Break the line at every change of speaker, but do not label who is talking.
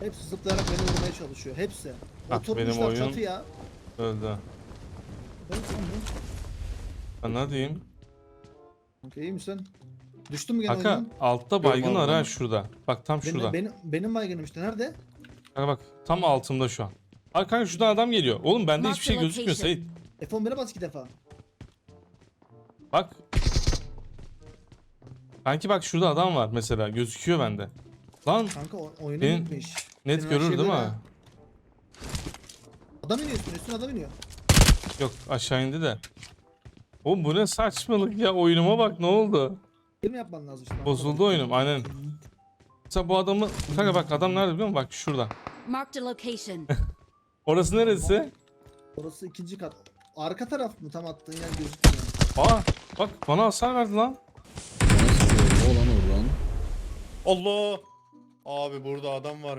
Hepsi zıplayarak beni vurmaya çalışıyor. Hepsi.
Ah,
Oturmuşlar
oyun-
çatıya.
Öldü. Ne diyeyim?
Kanka iyi misin? Düştün mü gene
Kanka
oyundan?
altta baygın var ha
ben-
şurada. Bak tam şurada.
Benim, benim, benim baygınım işte. Nerede?
Kanka bak tam altımda şu an. Ay kanka şuradan adam geliyor. Oğlum bende hiçbir şey
Mark the
gözükmüyor
location.
Sait.
F11'e bas iki defa.
Bak. Kanki bak şurada adam var mesela gözüküyor bende. Lan
Kanka o- oyuna
Benim-
gitmiş.
net
Senin
görür değil mi?
ha. Adam iniyor üstüne, üstüne adam iniyor.
Yok aşağı indi de. Oğlum bu ne saçmalık ya oyunuma bak ne oldu?
Kim yapman lazım işte?
Bozuldu oyunum aynen. Mesela bu adamı kanka bak adam nerede biliyor musun? Bak şurada.
Marked a location.
Orası neresi?
Orası ikinci kat. Arka taraf mı tam attığın yer gözükmüyor.
Aa bak bana hasar verdi lan.
Bana sıkıyor. O lan oradan.
Allah! Abi burada adam var